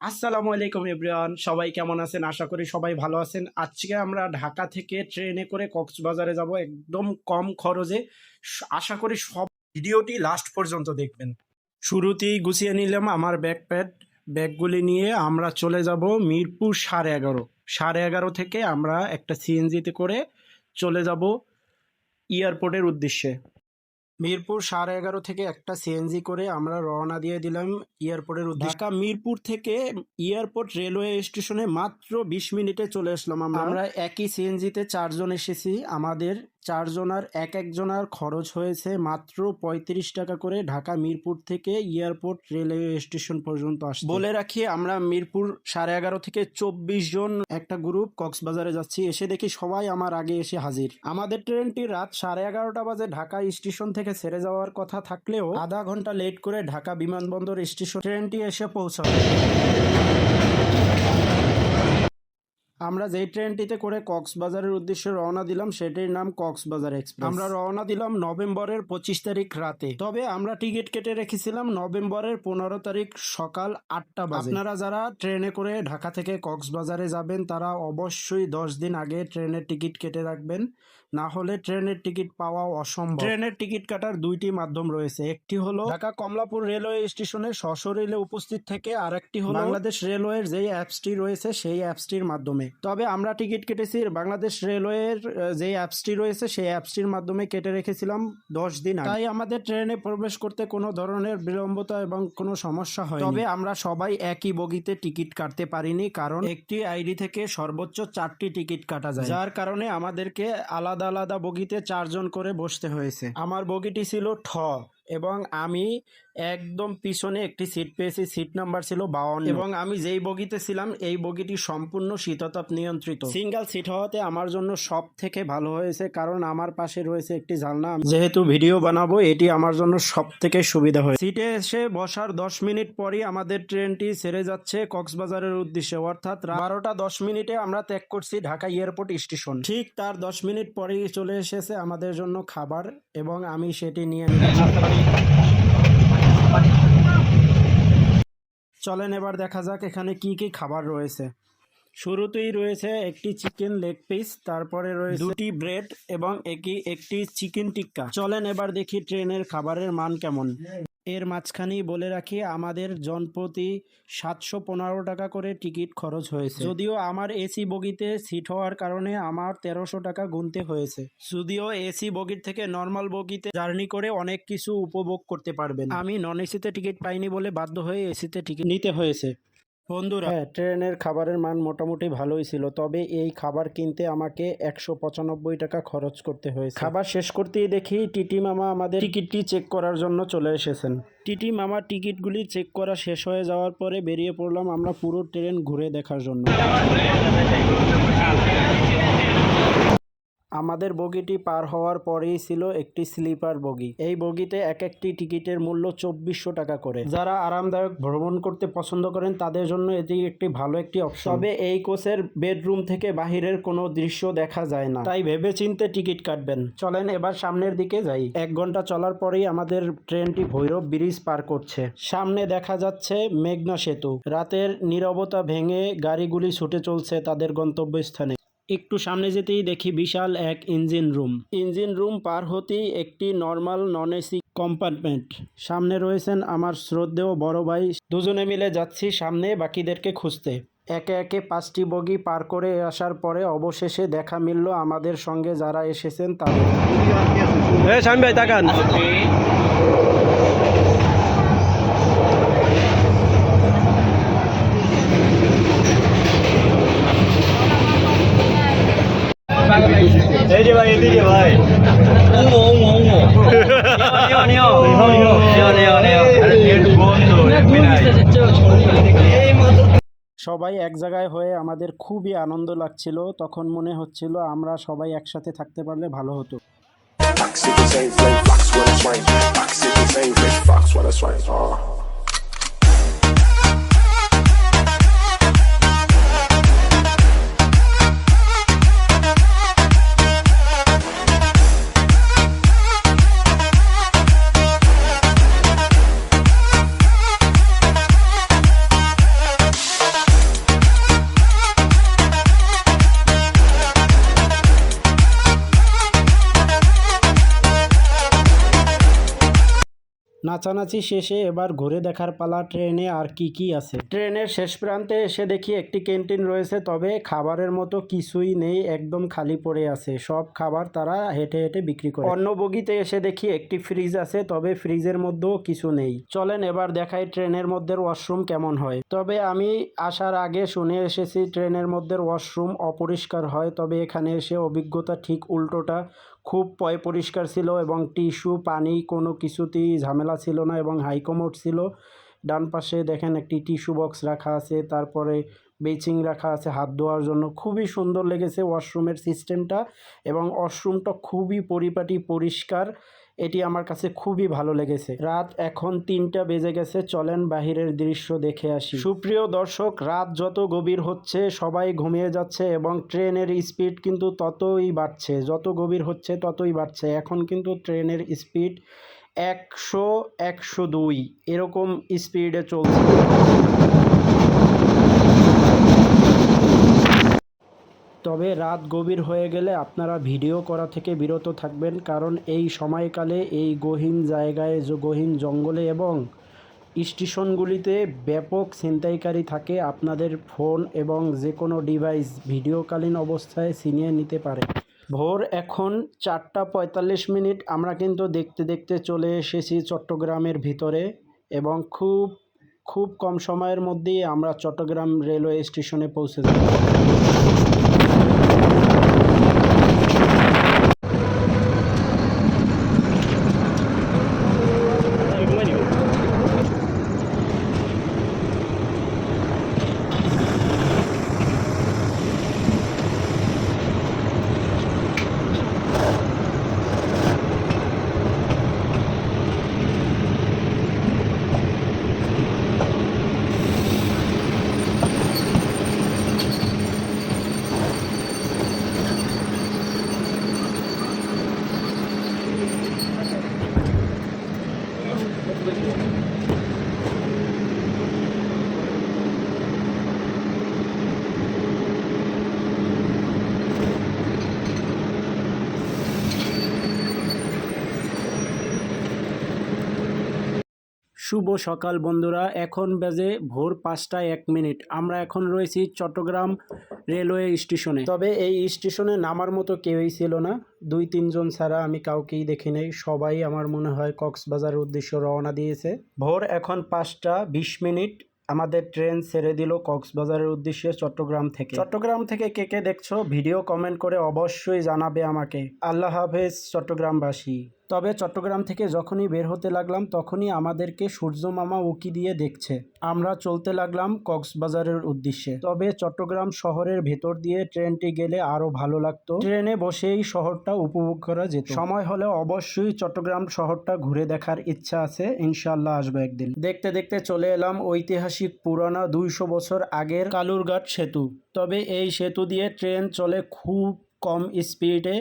আসসালামু আলাইকুম এভরিওয়ান, সবাই কেমন আছেন? আশা করি সবাই ভালো আছেন। আজকে আমরা ঢাকা থেকে ট্রেনে করে কক্সবাজারে যাব একদম কম খরচে। আশা করি সব ভিডিওটি লাস্ট পর্যন্ত দেখবেন। শুরুতেই গুছিয়ে নিলাম আমার ব্যাকপ্যাড ব্যাগগুলি নিয়ে আমরা চলে যাব মিরপুর সাড়ে এগারো। সাড়ে এগারো থেকে আমরা একটা সিএনজিতে করে চলে যাব এয়ারপোর্টের উদ্দেশ্যে। মিরপুর সাড়ে এগারো থেকে একটা সিএনজি করে আমরা রওনা দিয়ে দিলাম এয়ারপোর্টের উদ্দেশ্যে। ঢাকা মিরপুর থেকে এয়ারপোর্ট রেলওয়ে স্টেশনে মাত্র বিশ মিনিটে চলে আসলাম আমরা। আমরা একই সিএনজিতে চারজন এসেছি আমাদের চারজনার এক একজনার খরচ হয়েছে মাত্র পঁয়ত্রিশ টাকা করে ঢাকা মিরপুর থেকে এয়ারপোর্ট রেলওয়ে স্টেশন পর্যন্ত আসছে বলে রাখি, আমরা মিরপুর সাড়ে এগারো থেকে চব্বিশ জন একটা গ্রুপ কক্সবাজারে যাচ্ছি, এসে দেখি সবাই আমার আগে এসে হাজির। আমাদের ট্রেনটি রাত সাড়ে এগারোটা বাজে ঢাকা স্টেশন থেকে ছেড়ে যাওয়ার কথা থাকলেও আধা ঘণ্টা লেট করে ঢাকা বিমানবন্দর স্টেশন ট্রেনটি এসে পৌঁছায় আমরা যেই ট্রেনটিতে করে কক্সবাজারের উদ্দেশ্যে রওনা দিলাম সেটির নাম কক্সবাজার এক্সপ্রেস। আমরা রওনা দিলাম নভেম্বরের পঁচিশ তারিখ রাতে। তবে আমরা টিকিট কেটে রেখেছিলাম নভেম্বরের পনেরো তারিখ সকাল আটটা বাজে। আপনারা যারা ট্রেনে করে ঢাকা থেকে কক্সবাজারে যাবেন তারা অবশ্যই দশ দিন আগে ট্রেনের টিকিট কেটে রাখবেন। না হলে ট্রেনের টিকিট পাওয়া অসম্ভব। ট্রেনের টিকিট কাটার দুইটি মাধ্যম রয়েছে। একটি হলো ঢাকা কমলাপুর রেলওয়ে স্টেশনে সশরীরে উপস্থিত থেকে আর একটি হলো বাংলাদেশ রেলওয়ের যেই অ্যাপসটি রয়েছে সেই অ্যাপসটির মাধ্যমে। তবে আমরা টিকিট কেটেছি বাংলাদেশ রেলওয়ের আহ, যে অ্যাপসটি রয়েছে সেই অ্যাপসটির মাধ্যমে কেটে রেখেছিলাম দশ দিন তাই আমাদের ট্রেনে প্রবেশ করতে কোনো ধরনের বিলম্বতা এবং কোনো সমস্যা হয় তবে আমরা সবাই একই বগিতে টিকিট কাটতে পারিনি কারণ একটি আইডি থেকে সর্বোচ্চ চারটি টিকিট কাটা যায়। যার কারণে আমাদেরকে আলাদা আলাদা আলাদা বগিতে চারজন করে বসতে হয়েছে। আমার বগিটি ছিল ঠ এবং আমি একদম পিছনে একটি সিট পেয়েছি সিট নাম্বার ছিল বাউন্ন এবং আমি যেই বগিতে ছিলাম এই বগিটি সম্পূর্ণ শীততাপ নিয়ন্ত্রিত। সিঙ্গেল সিট হওয়াতে আমার জন্য সব থেকে ভালো হয়েছে কারণ আমার পাশে রয়েছে একটি জানলা। যেহেতু ভিডিও বানাবো এটি আমার জন্য সব থেকে সুবিধা হয়েছে। সিটে এসে বসার দশ মিনিট পরই আমাদের ট্রেনটি ছেড়ে যাচ্ছে কক্সবাজারের উদ্দেশ্যে। অর্থাৎ বারোটা দশ মিনিটে আমরা ত্যাগ করছি ঢাকা এয়ারপোর্ট স্টেশন। ঠিক তার দশ মিনিট পরেই চলে এসেছে আমাদের জন্য খাবার এবং আমি সেটি নিয়ে নিলাম চলেন এবার দেখা যাক এখানে কি কি খাবার রয়েছে। শুরুতেই রয়েছে একটি চিকেন লেগ পিস তারপরে রয়েছে দুটি ব্রেড এবং একই একটি চিকেন টিক্কা। চলেন এবার দেখি ট্রেনের খাবারের মান কেমন। এর মাঝখানেই বলে রাখি, আমাদের জনপ্রতি সাতশো পনেরো টাকা করে টিকিট খরচ হয়েছে। যদিও আমার এসি বগিতে সিট হওয়ার কারণে আমার তেরোশো টাকা গুনতে হয়েছে। যদিও এসি বগির থেকে নর্মাল বগিতে জার্নি করে অনেক কিছু উপভোগ করতে পারবেন। আমি নন এসিতে টিকিট পাইনি বলে বাধ্য হয়ে এসিতে টিকিট নিতে হয়েছে। বন্ধুরা হ্যাঁ ট্রেনের খাবারের মান মোটামুটি ভালোই ছিল তবে এই খাবার কিনতে আমাকে একশো পঁচানব্বই টাকা খরচ করতে হয়েছে। খাবার শেষ করতেই দেখি টিটি মামা আমাদের টিকিটটি চেক করার জন্য চলে এসেছেন। টিটি মামা টিকিটগুলি চেক করা শেষ হয়ে যাওয়ার পরে বেরিয়ে পড়লাম আমরা পুরো ট্রেন ঘুরে দেখার জন্য। আমাদের বগিটি পার হওয়ার পরেই ছিল একটি স্লিপার বগি। এই বগিতে এক একটি টিকিটের মূল্য চব্বিশশো টাকা করে। যারা আরামদায়ক ভ্রমণ করতে পছন্দ করেন, তাদের জন্য এটি একটি ভালো একটি অপশন তবে এই কোচের বেডরুম থেকে বাহিরের কোনো দৃশ্য দেখা যায় না। তাই ভেবেচিন্তে টিকিট কাটবেন। চলেন এবার সামনের দিকে যাই। এক ঘণ্টা চলার পরেই আমাদের ট্রেনটি ভৈরব ব্রিজ পার করছে। সামনে দেখা যাচ্ছে মেঘনা সেতু। রাতের নীরবতা ভেঙে গাড়িগুলি ছুটে চলছে তাদের গন্তব্যস্থানে। একটু সামনে যেতেই দেখি বিশাল এক ইঞ্জিন রুম। ইঞ্জিন রুম পার হতেই একটি নর্মাল নন এসি কম্পার্টমেন্ট। সামনে রয়েছেন আমার শ্রদ্ধেয় বড় ভাই। দুজনে মিলে যাচ্ছি সামনে বাকিদেরকে খুঁজতে। একে একে পাঁচটি বগি পার করে আসার পরে অবশেষে দেখা মিলল আমাদের সঙ্গে যারা এসেছেন তাদের। স্বামী ভাই তাকান। ভাই এদিকে ভাই নিও নিও নিও নিও নিও নিও সবাই এক জায়গায় হয়ে আমাদের খুবই আনন্দ লাগছিল তখন মনে হচ্ছিল আমরা সবাই একসাথে থাকতে পারলে ভালো হতো Fox with a swing, fox a swing, oh. নাচানাচি শেষে এবার ঘুরে দেখার পালা ট্রেনে আর কি কি আছে? ট্রেনের শেষ প্রান্তে এসে দেখি একটি ক্যান্টিন রয়েছে, তবে খাবারের মতো কিছুই নেই, একদম খালি পড়ে আছে। সব খাবার তারা হেঁটে হেঁটে বিক্রি করে। অন্য বগিতে এসে দেখি একটি ফ্রিজ আছে, তবে ফ্রিজের মধ্যেও কিছু নেই। চলেন এবার দেখাই ট্রেনের মধ্যে ওয়াশরুম কেমন হয়। তবে আমি আসার আগে শুনে এসেছি, ট্রেনের মধ্যে ওয়াশরুম অপরিষ্কার হয়, তবে এখানে এসে অভিজ্ঞতা ঠিক উল্টোটা খুব পয় পরিষ্কার ছিল এবং টিস্যু, পানি কোনো কিছুতেই ঝামেলা ছিল না এবং হাইকমোড ছিল। ডান পাশে দেখেন একটি টিস্যু বক্স রাখা আছে, তারপরে ব্লিচিং রাখা আছে হাত ধোয়ার জন্য। খুবই সুন্দর লেগেছে ওয়াশরুমের সিস্টেমটা এবং ওয়াশরুমটা খুবই পরিপাটি, পরিষ্কার। এটি আমার কাছে খুবই ভালো লেগেছে। রাত এখন তিনটা বেজে গেছে, চলেন বাহিরের দৃশ্য দেখে আসি। সুপ্রিয় দর্শক, রাত যত গভীর হচ্ছে, সবাই ঘুমিয়ে যাচ্ছে এবং ট্রেনের স্পিড কিন্তু ততই বাড়ছে। যত গভীর হচ্ছে, ততই বাড়ছে। এখন কিন্তু ট্রেনের স্পিড একশো একশো দুই। এরকম স্পিডে চলছে। তবে রাত গভীর হয়ে গেলে আপনারা ভিডিও করা থেকে বিরত থাকবেন, কারণ এই সময়কালে এই গহীন জায়গায় গহীন জঙ্গলে এবং স্টেশনগুলিতে ব্যাপক ছিনতাইকারী থাকে আপনাদের ফোন এবং যে কোনো ডিভাইস ভিডিওকালীন অবস্থায় ছিনিয়ে নিতে পারে। ভোর এখন চারটা পঁয়তাল্লিশ মিনিট, আমরা কিন্তু দেখতে দেখতে চলে এসেছি চট্টগ্রামের ভিতরে এবং খুব খুব কম সময়ের মধ্যেই আমরা চট্টগ্রাম রেলওয়ে স্টেশনে পৌঁছে যাব। শুভ সকাল বন্ধুরা, এখন বাজে ভোর পাঁচটা এক মিনিট। আমরা এখন রয়েছি চট্টগ্রাম রেলওয়ে স্টেশনে। তবে এই স্টেশনে নামার মতো কেউই ছিল না। দুই, তিনজন ছাড়া আমি কাউকেই দেখি সবাই আমার মনে হয় কক্সবাজারের উদ্দেশ্যে রওনা দিয়েছে। ভোর এখন পাঁচটা বিশ মিনিট আমাদের ট্রেন ছেড়ে দিল কক্সবাজারের উদ্দেশ্যে চট্টগ্রাম থেকে। চট্টগ্রাম থেকে কে কে দেখছ, ভিডিও কমেন্ট করে অবশ্যই জানাবে আমাকে। আল্লাহ হাফেজ, চট্টগ্রামবাসী। তবে চট্টগ্রাম থেকে যখনই বের হতে লাগলাম, তখনই আমাদেরকে সূর্য মামা উকি দিয়ে দেখছে। আমরা চলতে লাগলাম কক্সবাজারের উদ্দেশ্যে। তবে চট্টগ্রাম শহরের ভেতর দিয়ে ট্রেনটি গেলে আরও ভালো লাগতো। ট্রেনে বসেই শহরটা উপভোগ করা যেত। সময় হলে অবশ্যই চট্টগ্রাম শহরটা ঘুরে দেখার ইচ্ছা আছে। ইনশাল্লাহ আসব একদিন। দেখতে দেখতে চলে এলাম ঐতিহাসিক পুরানা দুইশো বছর আগের কালুরঘাট সেতু। তবে এই সেতু দিয়ে ট্রেন চলে খুব কম স্পিডে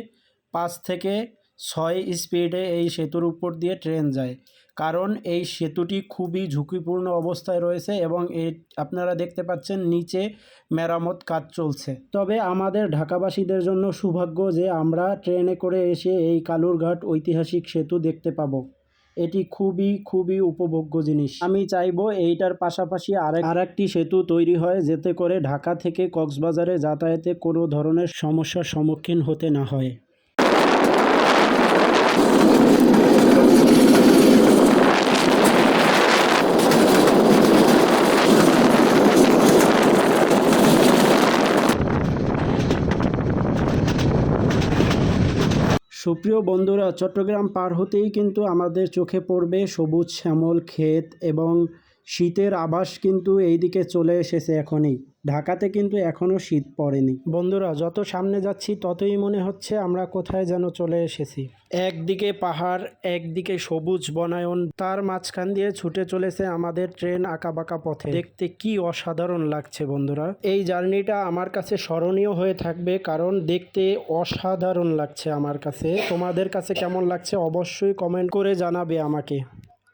পাঁচ থেকে ছয় স্পিডে এই সেতুর উপর দিয়ে ট্রেন যায়। কারণ এই সেতুটি খুবই ঝুঁকিপূর্ণ অবস্থায় রয়েছে এবং এই আপনারা দেখতে পাচ্ছেন নিচে মেরামত কাজ চলছে। তবে আমাদের ঢাকাবাসীদের জন্য সৌভাগ্য যে আমরা ট্রেনে করে এসে এই কালুরঘাট ঐতিহাসিক সেতু দেখতে পাবো। এটি খুবই খুবই উপভোগ্য জিনিস। আমি চাইব এইটার পাশাপাশি আরেক, আরেকটি সেতু তৈরি হয় যাতে করে ঢাকা থেকে কক্সবাজারে যাতায়াতে কোনো ধরনের সমস্যার সম্মুখীন হতে না হয়। সুপ্রিয় বন্ধুরা, চট্টগ্রাম পার হতেই কিন্তু আমাদের চোখে পড়বে সবুজ শ্যামল ক্ষেত এবং শীতের আভাস কিন্তু এইদিকে চলে এসেছে এখনই। ঢাকাতে কিন্তু এখনও শীত পড়েনি। বন্ধুরা, যত সামনে যাচ্ছি, ততই মনে হচ্ছে আমরা কোথায় যেন চলে এসেছি। একদিকে পাহাড়, একদিকে সবুজ বনায়ন, তার মাঝখান দিয়ে ছুটে চলেছে আমাদের ট্রেন আঁকাবাঁকা পথে। দেখতে কি অসাধারণ লাগছে বন্ধুরা। এই জার্নিটা আমার কাছে স্মরণীয় হয়ে থাকবে, কারণ দেখতে অসাধারণ লাগছে আমার কাছে। তোমাদের কাছে কেমন লাগছে অবশ্যই কমেন্ট করে জানাবে আমাকে।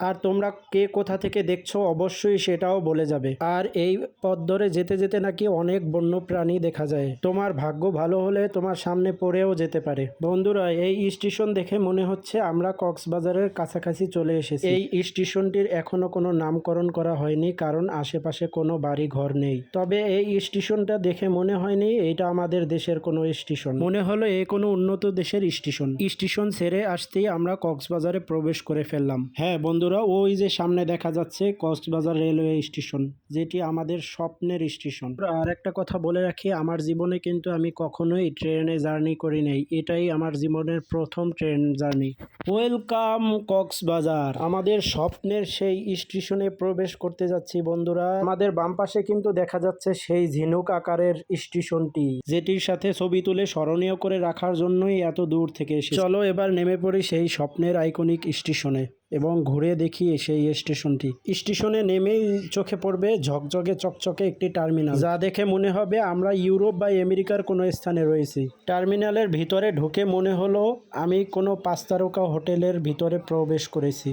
আর তোমরা কে কোথা থেকে দেখছ অবশ্যই সেটাও বলে যাবে। আর এই পথ ধরে যেতে যেতে নাকি অনেক বন্য প্রাণী দেখা যায়। তোমার ভাগ্য ভালো হলে তোমার সামনে পড়েও যেতে পারে। বন্ধুরা, এই স্টেশন দেখে মনে হচ্ছে আমরা কক্সবাজারের কাছাকাছি চলে এসেছি। এই স্টেশনটির এখনও কোনো নামকরণ করা হয়নি, কারণ আশেপাশে কোনো বাড়ি ঘর নেই। তবে এই স্টেশনটা দেখে মনে হয়নি এটা আমাদের দেশের কোনো স্টেশন। মনে হলো এ কোনো উন্নত দেশের স্টেশন। স্টেশন ছেড়ে আসতেই আমরা কক্সবাজারে প্রবেশ করে ফেললাম। হ্যাঁ বন্ধুরা ওই যে সামনে দেখা যাচ্ছে কক্সবাজার রেলওয়ে স্টেশন, যেটি আমাদের স্বপ্নের স্টেশন। আর একটা কথা বলে রাখি, আমার জীবনে কিন্তু আমি কখনোই ট্রেনে জার্নি করি নাই। এটাই আমার জীবনের প্রথম ট্রেন জার্নি। ওয়েলকাম কক্সবাজার। আমাদের স্বপ্নের সেই স্টেশনে প্রবেশ করতে যাচ্ছি বন্ধুরা। আমাদের বাম পাশে কিন্তু দেখা যাচ্ছে সেই ঝিনুক আকারের স্টেশনটি, যেটির সাথে ছবি তুলে স্মরণীয় করে রাখার জন্যই এত দূর থেকে এসে চলো এবার নেমে পড়ি সেই স্বপ্নের আইকনিক স্টেশনে। এবং ঘুরে দেখি সেই স্টেশনটি। স্টেশনে নেমেই চোখে পড়বে ঝকঝকে চকচকে একটি টার্মিনাল। যা দেখে মনে হবে আমরা ইউরোপ বা আমেরিকার কোনো স্থানে রয়েছি। টার্মিনালের ভিতরে ঢুকে মনে হলো আমি কোনো পাঁচ তারকা হোটেলের ভিতরে প্রবেশ করেছি।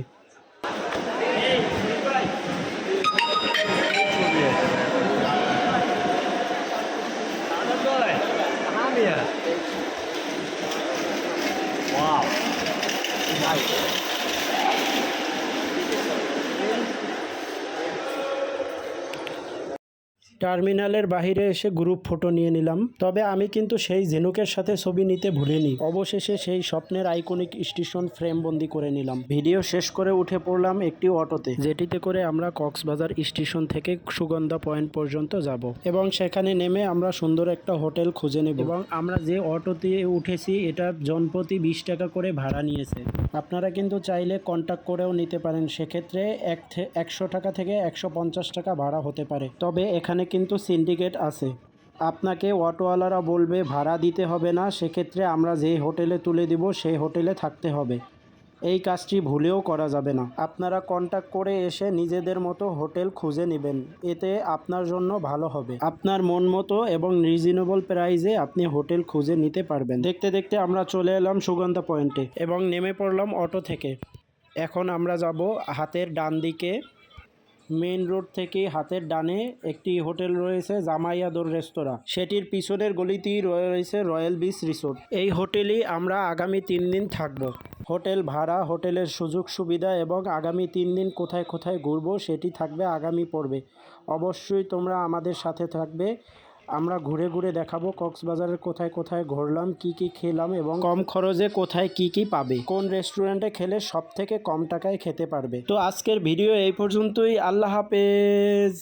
아는 টার্মিনালের বাইরে এসে গ্রুপ ফটো নিয়ে নিলাম। তবে আমি কিন্তু সেই ঝিনুকের সাথে ছবি নিতে ভুলিনি। অবশেষে সেই স্বপ্নের আইকনিক স্টেশন ফ্রেম বন্দি করে নিলাম। ভিডিও শেষ করে উঠে পড়লাম একটি অটোতে, যেটিতে করে আমরা কক্সবাজার স্টেশন থেকে সুগন্ধা পয়েন্ট পর্যন্ত যাব এবং সেখানে নেমে আমরা সুন্দর একটা হোটেল খুঁজে নেব। এবং আমরা যে অটোতে উঠেছি, এটা জনপ্রতি বিশ টাকা করে ভাড়া নিয়েছে। আপনারা কিন্তু চাইলে কন্ট্যাক্ট করেও নিতে পারেন। সেক্ষেত্রে এক একশো টাকা থেকে একশো পঞ্চাশ টাকা ভাড়া হতে পারে। তবে এখানে কিন্তু সিন্ডিকেট আছে। আপনাকে অটোওয়ালারা বলবে, ভাড়া দিতে হবে না, সেক্ষেত্রে আমরা যেই হোটেলে তুলে দিব, সেই হোটেলে থাকতে হবে। এই কাজটি ভুলেও করা যাবে না। আপনারা কন্ট্যাক্ট করে এসে নিজেদের মতো হোটেল খুঁজে নেবেন। এতে আপনার জন্য ভালো হবে। আপনার মন মতো এবং রিজনেবল প্রাইসে আপনি হোটেল খুঁজে নিতে পারবেন। দেখতে দেখতে আমরা চলে এলাম সুগন্ধা পয়েন্টে এবং নেমে পড়লাম অটো থেকে। এখন আমরা যাব হাতের ডান দিকে। মেইন রোড থেকে হাতের ডানে একটি হোটেল রয়েছে, জামাইয়াদর রেস্তোরাঁ। সেটির পিছনের গলিতেই রয়েছে রয়্যাল বিচ রিসোর্ট। এই হোটেলেই আমরা আগামী তিন দিন থাকব। হোটেল ভাড়া, হোটেলের সুযোগ সুবিধা এবং আগামী তিন দিন কোথায় কোথায় ঘুরবো, সেটি থাকবে আগামী পর্বে। অবশ্যই তোমরা আমাদের সাথে থাকবে। আমরা ঘুরে ঘুরে দেখাবো কক্সবাজারের কোথায় কোথায় ঘুরলাম, কি কি খেলাম এবং কম খরচে কোথায় কি কি পাবে, কোন রেস্টুরেন্টে খেলে সব থেকে কম টাকায় খেতে পারবে। তো আজকের ভিডিও এই পর্যন্তই, আল্লাহ হাফেজ।